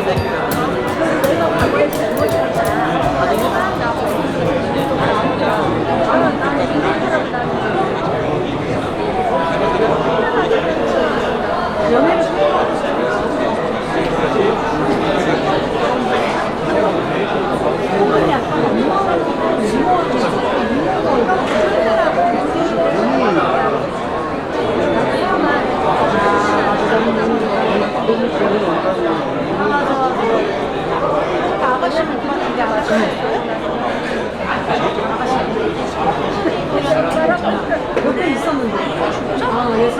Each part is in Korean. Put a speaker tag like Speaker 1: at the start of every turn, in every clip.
Speaker 1: Thank you. 있었는데. 아, 예술.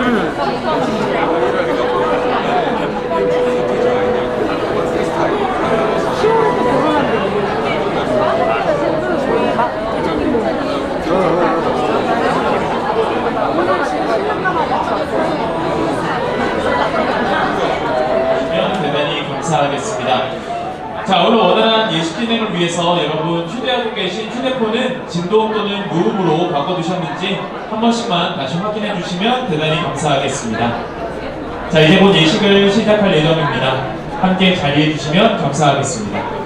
Speaker 2: 주시면 대단히 감사하겠습니다. 자, 오늘 원활한 예식 진행을 위해서 여러분 휴대하고 계신 휴대폰은 진동 또는 무음으로 바꿔두셨는지 한 번씩만 다시 확인해 주시면 대단히 감사하겠습니다. 자, 이제 곧 예식을 시작할 예정입니다. 함께 자리해 주시면 감사하겠습니다.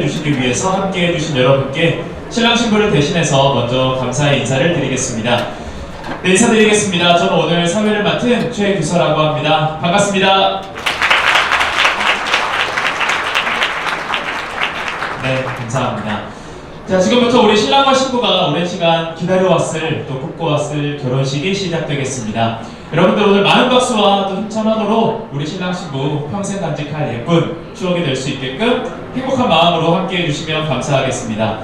Speaker 2: 축복해 주시기 위해서 함께 해 주신 여러분께 신랑 신부를 대신해서 먼저 감사의 인사를 드리겠습니다. 네, 인사드리겠습니다. 저는 오늘 사회를 맡은 최규서라고 합니다. 반갑습니다. 네, 감사합니다. 자, 지금부터 우리 신랑과 신부가 오랜 시간 기다려왔을 또 꿈꿔왔을 결혼식이 시작되겠습니다. 여러분들 오늘 많은 박수와 또 힘찬 환호로 우리 신랑 신부 평생 간직할 예쁜 추억이 될 수 있게끔 행복한 마음으로 함께 해 주시면 감사하겠습니다.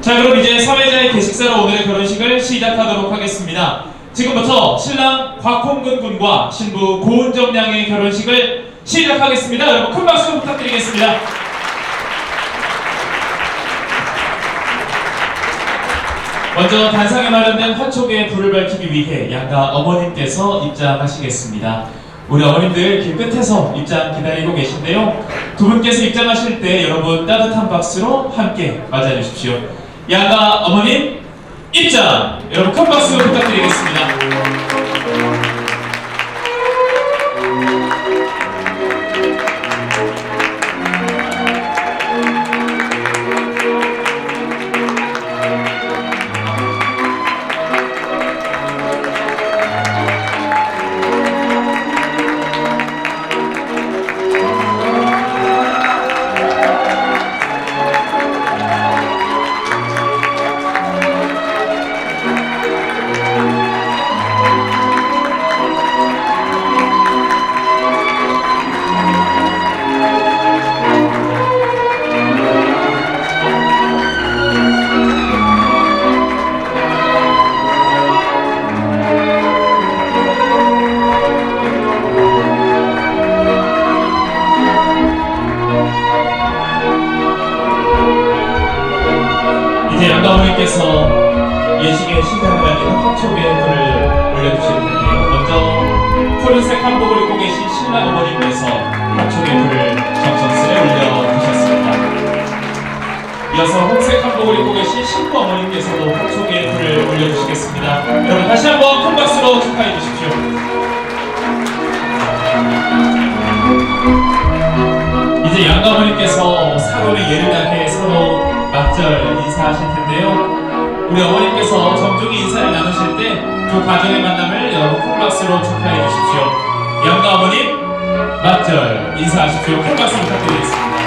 Speaker 2: 자, 그럼 이제 사회자의 계식사로 오늘의 결혼식을 시작하도록 하겠습니다. 지금부터 신랑 곽홍근 군과 신부 고은정 양의 결혼식을 시작하겠습니다. 여러분 큰 박수 부탁드리겠습니다. 먼저 단상에 마련된 화촉에 불을 밝히기 위해 양가 어머님께서 입장하시겠습니다. 우리 어머님들 길 끝에서 입장 기다리고 계신데요. 두 분께서 입장하실 때 여러분 따뜻한 박수로 함께 맞아주십시오. 양가 어머님 입장! 여러분 큰 박수 부탁드리겠습니다. 우리 어머님께서 정중히 인사를 나누실 때 두 가정의 만남을 여러분 큰 박수로 축하해 주십시오. 양가 어머님 맞절 인사하십시오. 큰 박수 부탁드리겠습니다.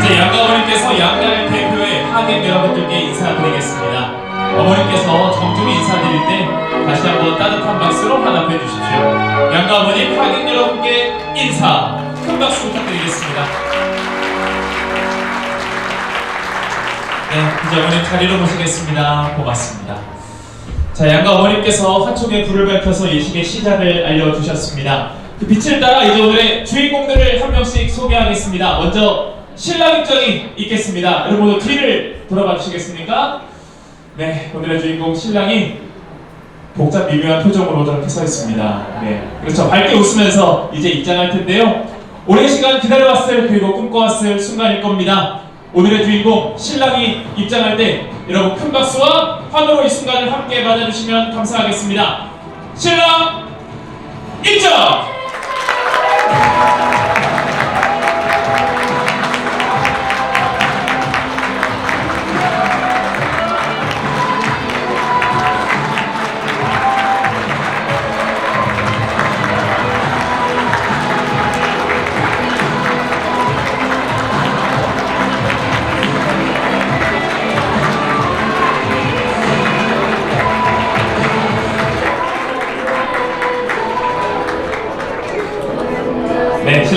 Speaker 2: 이제 양가 어머님께서 양가를 대표해 하객 여러분들께 인사드리겠습니다. 어머님께서 정중히 인사드릴 때 다시 한번 따뜻한 박수로 환합해 주십시오. 양가 어머님 하객 여러분께 인사 큰 박수 부탁드리겠습니다. 네, 이제 어머님 자리로 모시겠습니다. 고맙습니다. 자, 양가 어머님께서 한쪽에 불을 밝혀서 예식의 시작을 알려주셨습니다. 그 빛을 따라 이제 오늘의 주인공들을 한 명씩 소개하겠습니다. 먼저 신랑 입장이 있겠습니다. 여러분 모두 뒤를 돌아봐 주시겠습니까? 네, 오늘의 주인공 신랑이 복잡 미묘한 표정으로 저렇게 서 있습니다. 네, 그렇죠. 밝게 웃으면서 이제 입장할 텐데요. 오랜 시간 기다려왔을 그리고 꿈꿔왔을 순간일 겁니다. 오늘의 주인공 신랑이 입장할 때 여러분 큰 박수와 환호로 이 순간을 함께 맞아주시면 감사하겠습니다. 신랑 입장!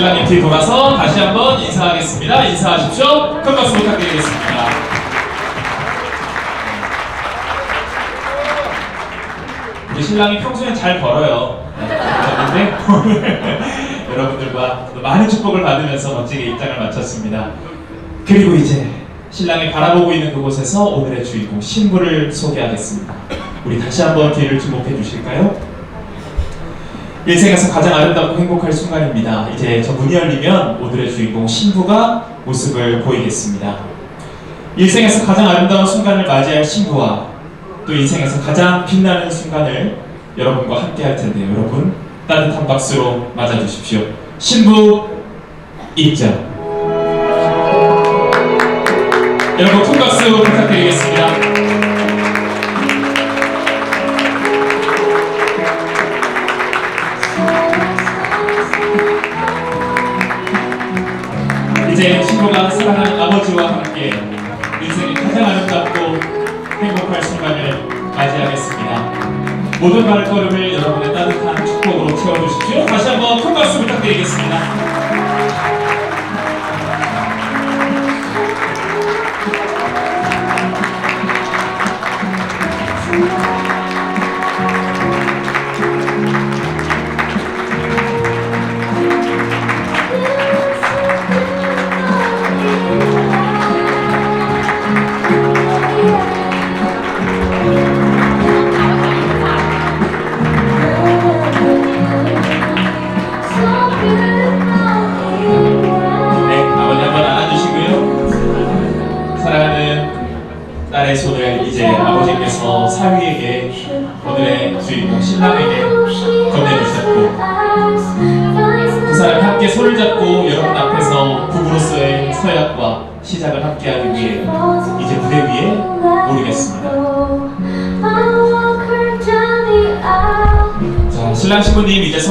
Speaker 2: 네, 신랑님 뒤 돌아서 다시 한번 인사하겠습니다. 인사하십시오. 큰 박수 부탁드리겠습니다. 우리 신랑이 평소엔 잘 벌어요. 네, 그런데 오늘 여러분들과 또 많은 축복을 받으면서 멋지게 입장을 마쳤습니다. 그리고 이제 신랑이 바라보고 있는 그곳에서 오늘의 주인공 신부를 소개하겠습니다. 우리 다시 한번 뒤를 주목해 주실까요? 일생에서 가장 아름답고 행복할 순간입니다. 이제 저 문이 열리면 오늘의 주인공 신부가 모습을 보이겠습니다. 일생에서 가장 아름다운 순간을 맞이할 신부와 또 인생에서 가장 빛나는 순간을 여러분과 함께 할 텐데요. 여러분 따뜻한 박수로 맞아주십시오. 신부 입장. 여러분 큰 박수 부탁드리겠습니다. 모든 발걸음을 여러분의 따뜻한 축복으로 채워주십시오. 다시 한번 큰 박수 부탁드리겠습니다.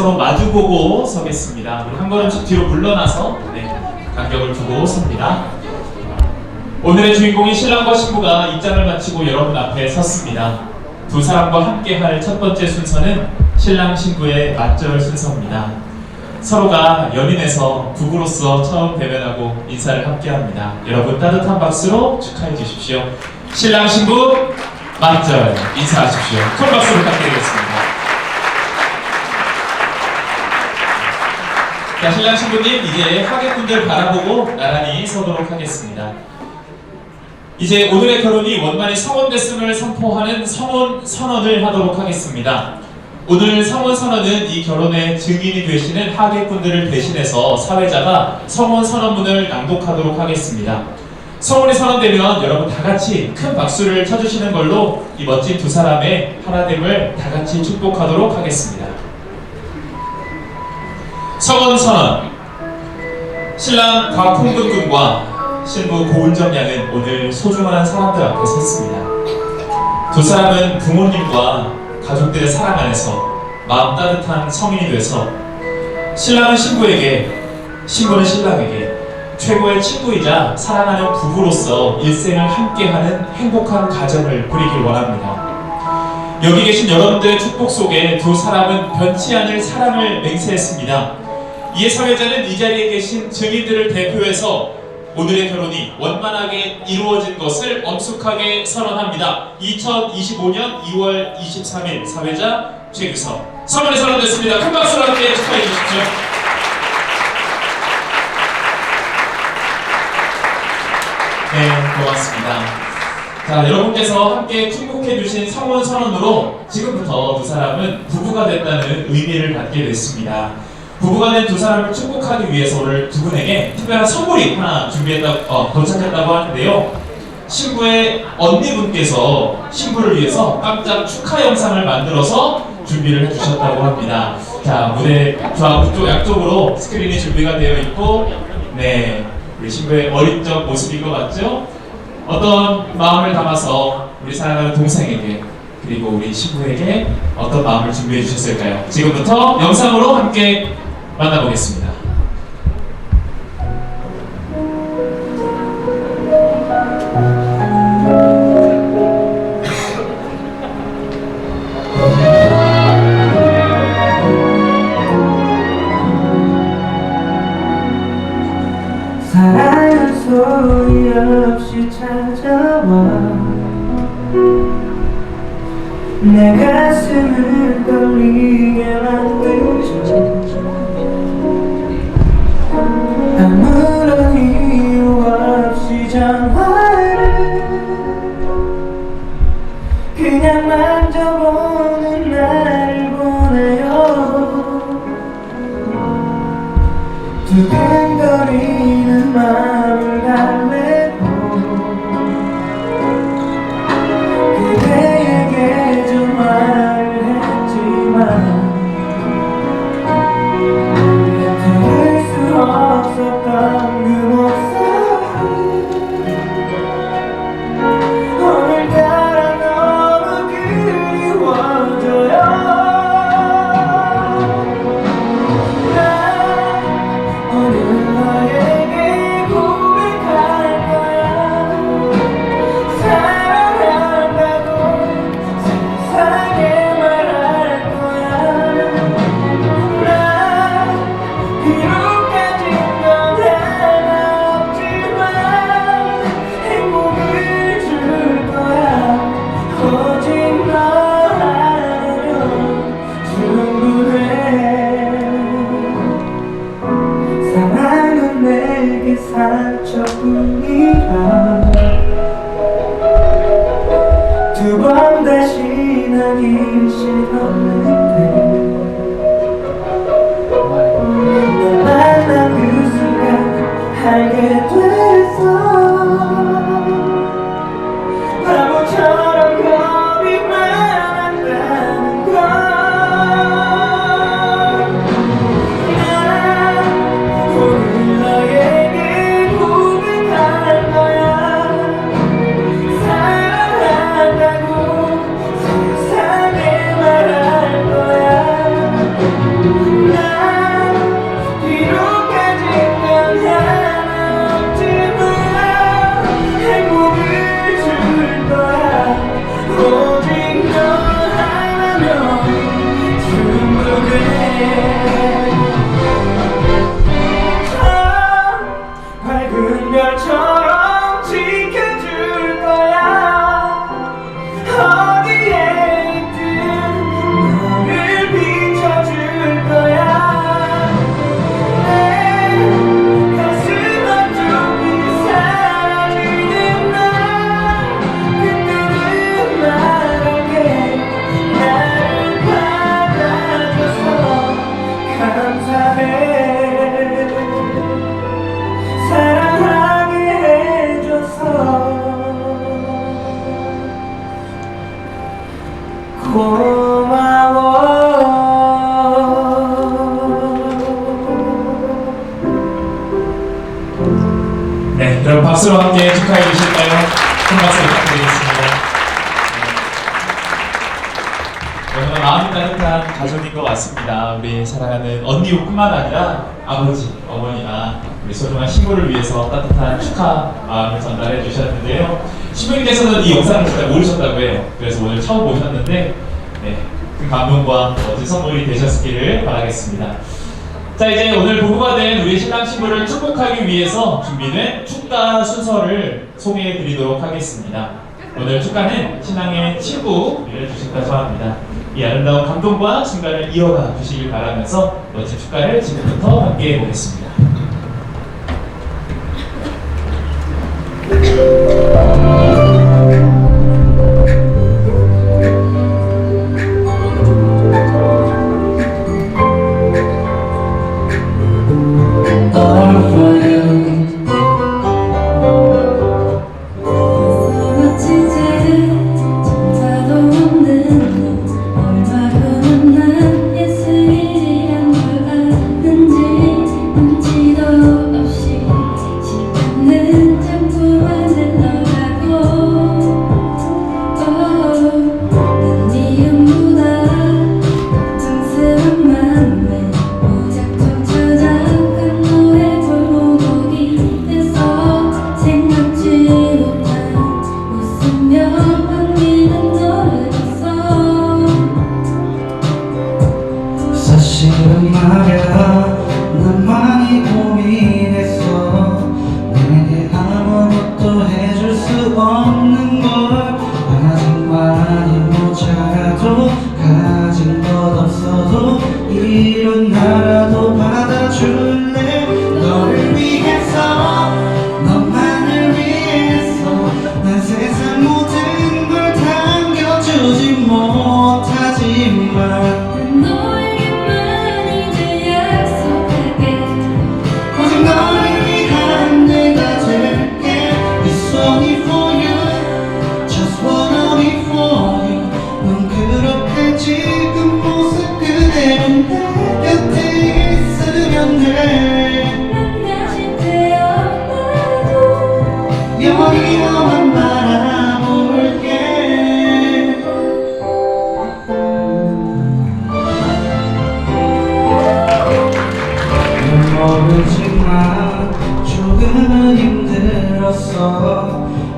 Speaker 2: 서로 마주보고 서겠습니다. 우리 한 걸음씩 뒤로 물러나서 네, 간격을 두고 섭니다. 오늘의 주인공인 신랑과 신부가 입장을 마치고 여러분 앞에 섰습니다. 두 사람과 함께 할 첫 번째 순서는 신랑 신부의 맞절 순서입니다. 서로가 연인에서 부부로서 처음 대면하고 인사를 함께 합니다. 여러분 따뜻한 박수로 축하해 주십시오. 신랑 신부 맞절 인사하십시오. 큰 박수 부탁드리겠습니다. 자, 신랑 신부님 이제 하객분들 바라보고 나란히 서도록 하겠습니다. 이제 오늘의 결혼이 원만히 성원됐음을 선포하는 성원 선언을 하도록 하겠습니다. 오늘 성원 선언은 이 결혼의 증인이 되시는 하객분들을 대신해서 사회자가 성원 선언문을 낭독하도록 하겠습니다. 성원이 선언되면 여러분 다 같이 큰 박수를 쳐주시는 걸로 이 멋진 두 사람의 하나됨을 다 같이 축복하도록 하겠습니다. 성원 선언 신랑 곽홍근 군과 신부 고은정 양은 오늘 소중한 사람들 앞에 섰습니다. 두 사람은 부모님과 가족들의 사랑 안에서 마음 따뜻한 성인이 돼서 신랑은 신부에게 신부는 신랑에게 최고의 친구이자 사랑하는 부부로서 일생을 함께하는 행복한 가정을 꾸리길 원합니다. 여기 계신 여러분들의 축복 속에 두 사람은 변치 않을 사랑을 맹세했습니다. 이에 사회자는 이 자리에 계신 증인들을 대표해서 오늘의 결혼이 원만하게 이루어진 것을 엄숙하게 선언합니다. 2025년 2월 23일 사회자 최규석 선언이 선언됐습니다. 큰 박수로 함께 축하해 주십시오. 네, 고맙습니다. 자, 여러분께서 함께 축복해 주신 성원 선언으로 지금부터 두 사람은 부부가 됐다는 의미를 갖게 됐습니다. 부부가 된 두 사람을 축복하기 위해서 오늘 두 분에게 특별한 선물이 하나 준비했다, 어, 도착했다고 하는데요. 신부의 언니분께서 신부를 위해서 깜짝 축하 영상을 만들어서 준비를 해주셨다고 합니다. 자, 무대 좌우쪽 양쪽으로 스크린이 준비가 되어 있고, 네, 우리 신부의 어린 적 모습인 것 같죠? 어떤 마음을 담아서 우리 사랑하는 동생에게 그리고 우리 신부에게 어떤 마음을 준비해 주셨을까요? 지금부터 영상으로 함께 만나보겠습니다.
Speaker 3: 사랑은 소리 없이 찾아와 내 가슴을 떨리게 만들죠 그
Speaker 2: 우리 소중한 신부를 위해서 따뜻한 축하 마음을 전달해 주셨는데요. 신부님께서는 이 영상을 진짜 모르셨다고 해요. 그래서 오늘 처음 보셨는데 네, 큰 감동과 멋진 선물이 되셨기를 바라겠습니다. 자 이제 오늘 부부가 된 우리 신랑 신부를 축복하기 위해서 준비된 축가 순서를 소개해 드리도록 하겠습니다. 오늘 축가는 신앙의 친구를 주셨다고 합니다. 이 아름다운 감동과 순간을 이어가 주시길 바라면서 멋진 축가를 지금부터 함께 해보겠습니다.
Speaker 4: Thank you.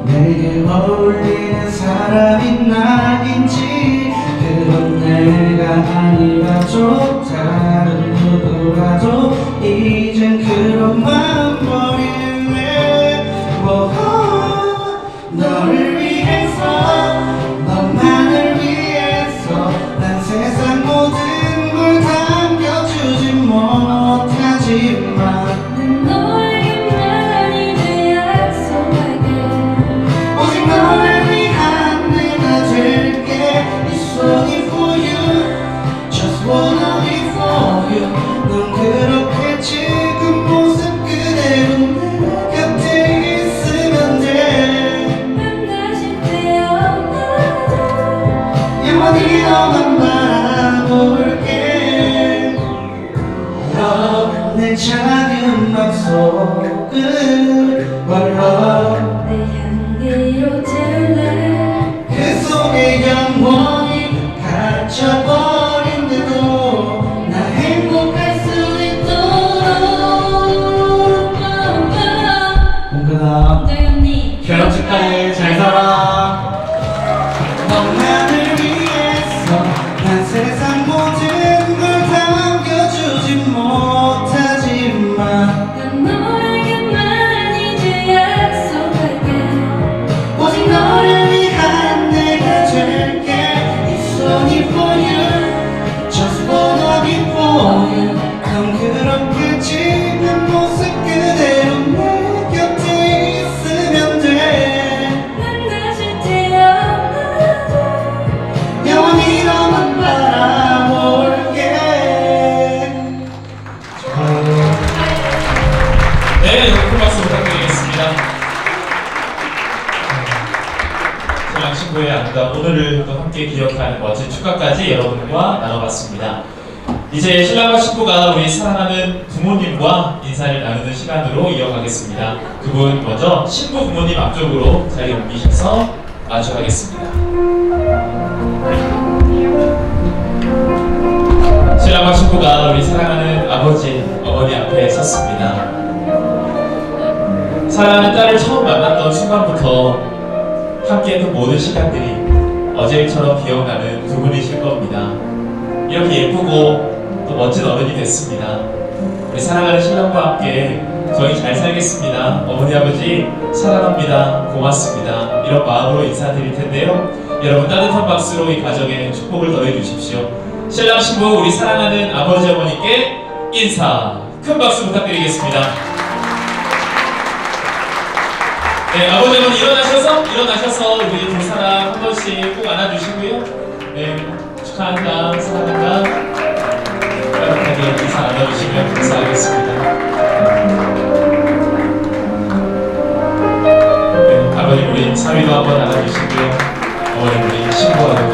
Speaker 4: 내게 어울리는 사람이 나인지 그건 내가 아니라 좀 다른 누구라도 이젠 그런 마음
Speaker 2: Deixa. 사랑하는 부모님과 인사를 나누는 시간으로 이어가겠습니다. 그분 먼저 신부 부모님 앞쪽으로 자리 옮기셔서 마주하겠습니다. 신랑과 신부가 우리 사랑하는 아버지, 어머니 앞에 섰습니다. 사랑하는 딸을 처음 만났던 순간부터 함께했던 모든 시간들이 어제일처럼 기억나는 두 분이실 겁니다. 이렇게 예쁘고 또 멋진 어른이 됐습니다. 우리 사랑하는 신랑과 함께 저희 잘 살겠습니다. 어머니 아버지 사랑합니다. 고맙습니다. 이런 마음으로 인사드릴 텐데요. 여러분 따뜻한 박수로 이 가정에 축복을 더해 주십시오. 신랑 신부 우리 사랑하는 아버지 어머니께 인사 큰 박수 부탁드리겠습니다. 네, 아버지 어머니 일어나셔서 일어나셔서 우리 두 사람 한 번씩 꼭 안아주시고요. 네, 축하한다, 사랑한다. 인사 나눠주시면 감사하겠습니다. 네, 아버님 우리 사위도 한번 안아주시고요. 어머님 우리 신부하고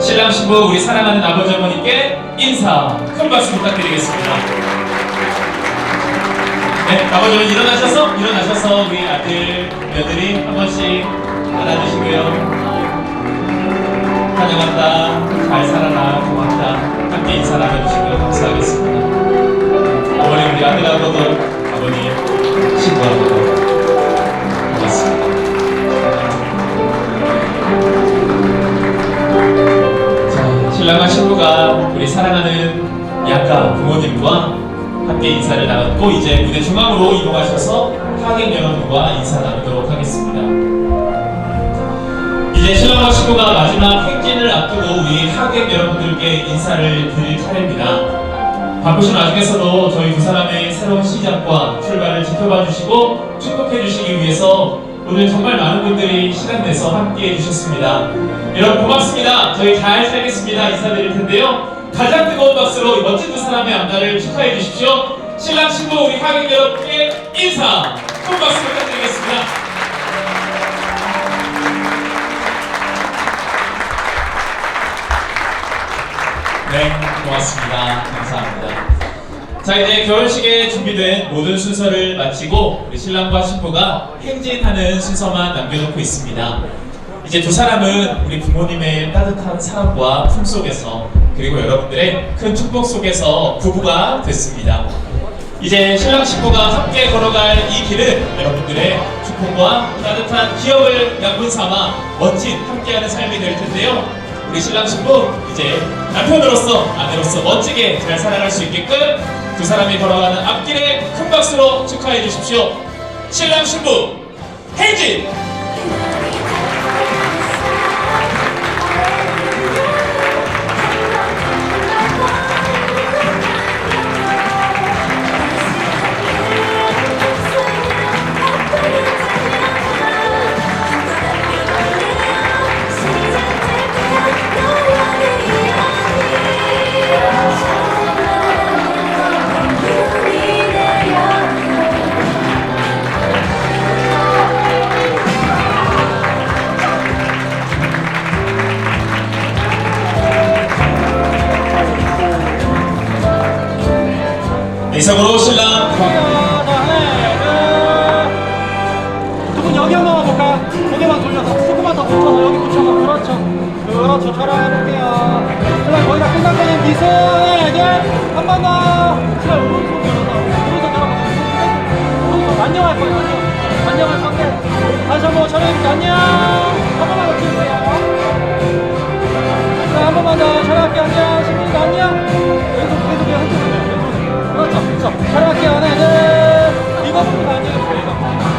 Speaker 2: 신랑 신부 우리 사랑하는 아버지 어머니께 인사 큰 박수 부탁드리겠습니다. 네, 아버지 어머니 일어나셔서 일어나셔서 우리 아들 며느리 한 번씩 안아주시고요. 환영한다. 잘 살아라. 고맙다. 함께 인사 나눠주시면 감사하겠습니다. 어머니 우리 아들하고도 아버님 친구하고도 신랑과 신부가 우리 사랑하는 양가 부모님과 함께 인사를 나눴고 이제 무대 중앙으로 이동하셔서 하객 여러분과 인사 나누도록 하겠습니다. 이제 신랑과 신부가 마지막 행진을 앞두고 우리 하객 여러분들께 인사를 드릴 차례입니다. 바쁘신 와중에서도 저희 두 사람의 새로운 시작과 출발을 지켜봐 주시고 축복해 주시기 위해서 오늘 정말 많은 분들이 시간 내서 함께 해주셨습니다. 여러분 고맙습니다. 저희 잘 살겠습니다. 인사드릴 텐데요. 가장 뜨거운 박수로 이 멋진 두 사람의 안가를 축하해 주십시오. 신랑 신부 우리 하객 여러분께 인사 큰 박수 부탁드리겠습니다. 네, 고맙습니다. 감사합니다. 자, 이제 결혼식에 준비된 모든 순서를 마치고 우리 신랑과 신부가 행진하는 순서만 남겨놓고 있습니다. 이제 두 사람은 우리 부모님의 따뜻한 사랑과 품 속에서 그리고 여러분들의 큰 축복 속에서 부부가 됐습니다. 이제 신랑 신부가 함께 걸어갈 이 길은 여러분들의 축복과 따뜻한 기억을 양분 삼아 멋진 함께하는 삶이 될 텐데요. 우리 신랑 신부 이제 남편으로서 아내로서 멋지게 잘 살아갈 수 있게끔 두 사람이 걸어가는 앞길에 큰 박수로 축하해 주십시오. 신랑 신부 행진! 이상으로 신랑
Speaker 5: 조금 여기 한번 볼까? 고개만 돌려서. 조금만 더 붙여서 여기 붙여서. 그렇죠. 그렇죠. 촬영해볼게요. 신랑 거의 다 끝난 거는 미소 예. 한번 더! 신랑 오른손 들어서 오른손. 들어서 안녕할 거예요. 안녕 안녕할 건데. 다시 한번 촬영해볼게 안녕. 한 번만 더 찍을게요. 한 번만 더 촬영할게 안녕 신부님 안녕. 계속 계속 계속 바로 할게요. 하나, 둘. 리버풀 가는 거예요.